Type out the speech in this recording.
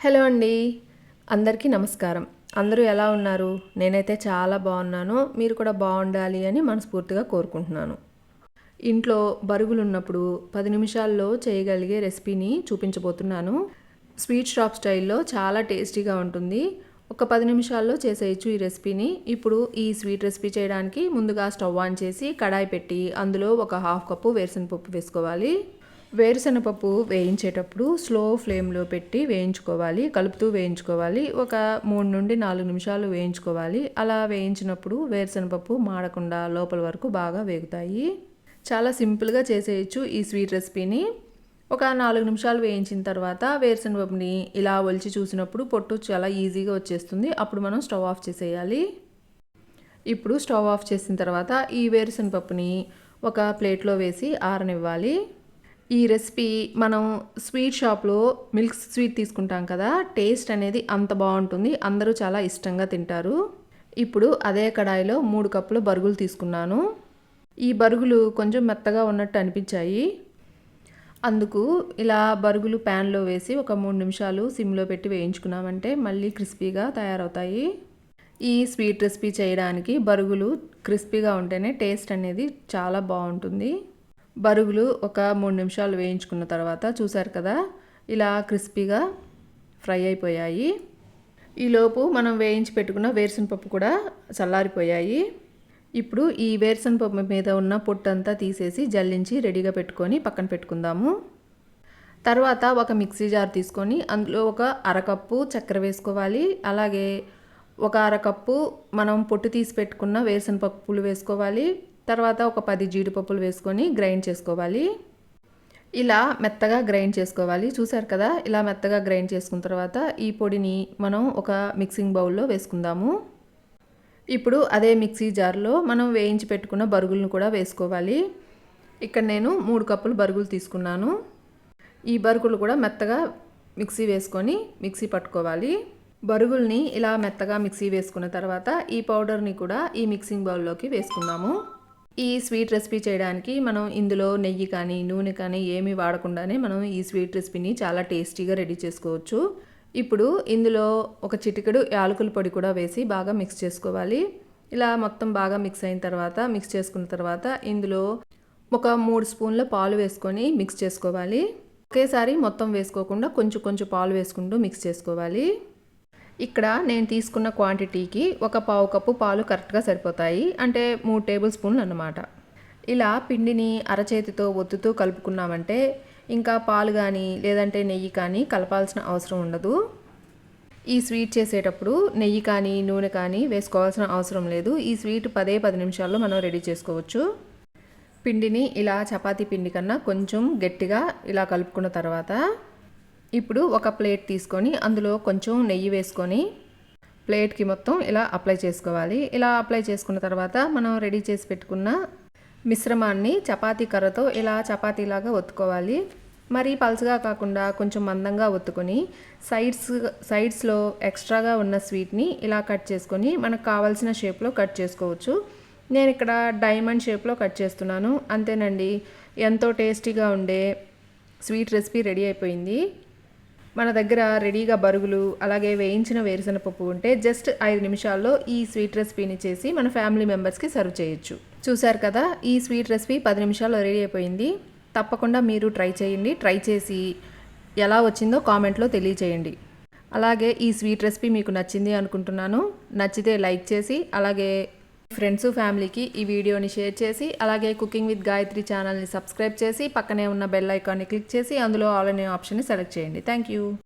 Hello అండి. అందరికీ నమస్కారం. అందరూ ఎలా ఉన్నారు? నేనైతే చాలా బాగున్నాను. మీరు కూడా బాగుండాలి అని మనస్ఫూర్తిగా కోరుకుంటున్నాను. ఇంట్లో బరుగులు ఉన్నప్పుడు పది నిమిషాల్లో చేయగలిగే రెసిపీని చూపించబోతున్నాను. స్వీట్ షాప్ స్టైల్లో చాలా టేస్టీగా ఉంటుంది. ఒక పది నిమిషాల్లో చేసేయచ్చు ఈ రెసిపీని. ఇప్పుడు ఈ స్వీట్ రెసిపీ చేయడానికి ముందుగా స్టవ్ ఆన్ చేసి కడాయి పెట్టి అందులో ఒక హాఫ్ కప్పు వేరుశనగపప్పు వేసుకోవాలి. వేరుశనగపప్పు వేయించేటప్పుడు స్లో ఫ్లేమ్లో పెట్టి వేయించుకోవాలి కలుపుతూ వేయించుకోవాలి. ఒక మూడు నుండి నాలుగు నిమిషాలు వేయించుకోవాలి. అలా వేయించినప్పుడు వేరుశనగపప్పు మాడకుండా లోపల వరకు బాగా వేగుతాయి. చాలా సింపుల్గా చేసేయచ్చు ఈ స్వీట్ రెసిపీని ఒక నాలుగు నిమిషాలు వేయించిన తర్వాత వేరుశనగపప్పుని ఇలా ఒలిచి చూసినప్పుడు పొట్టు చాలా ఈజీగా వచ్చేస్తుంది. అప్పుడు మనం స్టవ్ ఆఫ్ చేసేయాలి. ఇప్పుడు స్టవ్ ఆఫ్ చేసిన తర్వాత ఈ వేరుశనగపప్పుని ఒక ప్లేట్లో వేసి ఆరనివ్వాలి. ఈ రెసిపీ మనం స్వీట్ షాప్లో మిల్క్ స్వీట్ తీసుకుంటాం కదా టేస్ట్ అనేది అంత బాగుంటుంది. అందరూ చాలా ఇష్టంగా తింటారు. ఇప్పుడు అదే కడాయిలో మూడు కప్పుల బరుగులు తీసుకున్నాను. ఈ బరుగులు కొంచెం మెత్తగా ఉన్నట్టు అనిపించాయి. అందుకు ఇలా బరుగులు ప్యాన్లో వేసి ఒక మూడు నిమిషాలు సిమ్లో పెట్టి వేయించుకున్నామంటే మళ్ళీ క్రిస్పీగా తయారవుతాయి. ఈ స్వీట్ రెసిపీ చేయడానికి బరుగులు క్రిస్పీగా ఉంటేనే టేస్ట్ అనేది చాలా బాగుంటుంది. బరుగులు ఒక మూడు నిమిషాలు వేయించుకున్న తర్వాత చూసారు కదా ఇలా క్రిస్పీగా ఫ్రై అయిపోయాయి. ఈలోపు మనం వేయించి పెట్టుకున్న వేరుశనపప్పు కూడా చల్లారిపోయాయి. ఇప్పుడు ఈ వేరుశనపప్పు మీద ఉన్న పొట్టంతా తీసేసి జల్లించి రెడీగా పెట్టుకొని పక్కన పెట్టుకుందాము. తర్వాత ఒక మిక్సీ జార్ తీసుకొని అందులో ఒక అరకప్పు చక్కెర వేసుకోవాలి. అలాగే ఒక అరకప్పు మనం పొట్టు తీసి పెట్టుకున్న వేరుశనపప్పులు వేసుకోవాలి. తర్వాత ఒక పది జీడిపప్పులు వేసుకొని గ్రైండ్ చేసుకోవాలి. ఇలా మెత్తగా గ్రైండ్ చేసుకోవాలి. చూసారు కదా? ఇలా మెత్తగా గ్రైండ్ చేసుకున్న తర్వాత ఈ పొడిని మనం ఒక మిక్సింగ్ బౌల్లో వేసుకుందాము. ఇప్పుడు అదే మిక్సీ జార్లో మనం వేయించి పెట్టుకున్న బరుగులను కూడా వేసుకోవాలి. ఇక్కడ నేను మూడు కప్పులు బరుగులు తీసుకున్నాను. ఈ బరుగులు కూడా మెత్తగా మిక్సీ వేసుకొని మిక్సీ పట్టుకోవాలి. బరుగుల్ని ఇలా మెత్తగా మిక్సీ వేసుకున్న తర్వాత ఈ పౌడర్ని కూడా ఈ మిక్సింగ్ బౌల్లోకి వేసుకుందాము. ఈ స్వీట్ రెసిపీ చేయడానికి మనం ఇందులో నెయ్యి కానీ నూనె కానీ ఏమీ వాడకుండానే మనం ఈ స్వీట్ రెసిపీని చాలా టేస్టీగా రెడీ చేసుకోవచ్చు. ఇప్పుడు ఇందులో ఒక చిటికెడు యాలకుల పొడి కూడా వేసి బాగా మిక్స్ చేసుకోవాలి. ఇలా మొత్తం బాగా మిక్స్ అయిన తర్వాత మిక్స్ చేసుకున్న తర్వాత ఇందులో ఒక మూడు స్పూన్ల పాలు వేసుకొని మిక్స్ చేసుకోవాలి. ఒకేసారి మొత్తం వేసుకోకుండా కొంచెం కొంచెం పాలు వేసుకుంటూ మిక్స్ చేసుకోవాలి. ఇక్కడ నేను తీసుకున్న క్వాంటిటీకి ఒక పావు కప్పు పాలు కరెక్ట్గా సరిపోతాయి. అంటే మూడు టేబుల్ స్పూన్లు అన్నమాట. ఇలా పిండిని అరచేతితో ఒత్తుతూ కలుపుకున్నామంటే ఇంకా పాలు కానీ లేదంటే నెయ్యి కానీ కలపాల్సిన అవసరం ఉండదు. ఈ స్వీట్ చేసేటప్పుడు నెయ్యి కానీ నూనె కానీ వేసుకోవాల్సిన అవసరం లేదు. ఈ స్వీట్ పదే పది నిమిషాల్లో మనం రెడీ చేసుకోవచ్చు. పిండిని ఇలా చపాతీ పిండి కన్నా కొంచెం గట్టిగా ఇలా కలుపుకున్న తర్వాత ఇప్పుడు ఒక ప్లేట్ తీసుకొని అందులో కొంచెం నెయ్యి వేసుకొని ప్లేట్కి మొత్తం ఇలా అప్లై చేసుకోవాలి. ఇలా అప్లై చేసుకున్న తర్వాత మనం రెడీ చేసి పెట్టుకున్న మిశ్రమాన్ని చపాతీ కర్రతో ఇలా చపాతీలాగా ఒత్తుకోవాలి. మరీ పల్చగా కాకుండా కొంచెం మందంగా ఒత్తుకొని సైడ్స్ సైడ్స్లో ఎక్స్ట్రాగా ఉన్న స్వీట్ని ఇలా కట్ చేసుకొని మనకు కావాల్సిన షేప్లో కట్ చేసుకోవచ్చు. నేను ఇక్కడ డైమండ్ షేప్లో కట్ చేస్తున్నాను. అంతేనండి. ఎంతో టేస్టీగా ఉండే స్వీట్ రెసిపీ రెడీ అయిపోయింది. మన దగ్గర రెడీగా బరుగులు అలాగే వేయించిన వేరుశనగపప్పు ఉంటే జస్ట్ ఐదు నిమిషాల్లో ఈ స్వీట్ రెసిపీని చేసి మన ఫ్యామిలీ మెంబర్స్కి సర్వ్ చేయొచ్చు. చూశారు కదా ఈ స్వీట్ రెసిపీ పది నిమిషాల్లో రెడీ అయిపోయింది. తప్పకుండా మీరు ట్రై చేయండి. ట్రై చేసి ఎలా వచ్చిందో కామెంట్లో తెలియచేయండి. అలాగే ఈ స్వీట్ రెసిపీ మీకు నచ్చింది అనుకుంటున్నాను. నచ్చితే లైక్ చేసి అలాగే ఫ్రెండ్స్ ఫ్యామిలీకి ఈ వీడియోని షేర్ చేసి అలాగే కుకింగ్ విత్ గాయత్రి ఛానల్ని సబ్స్క్రైబ్ చేసి పక్కనే ఉన్న బెల్ ఐకాన్ని క్లిక్ చేసి అందులో ఆల్ అనే ఆప్షన్ని సెలెక్ట్ చేయండి. Thank you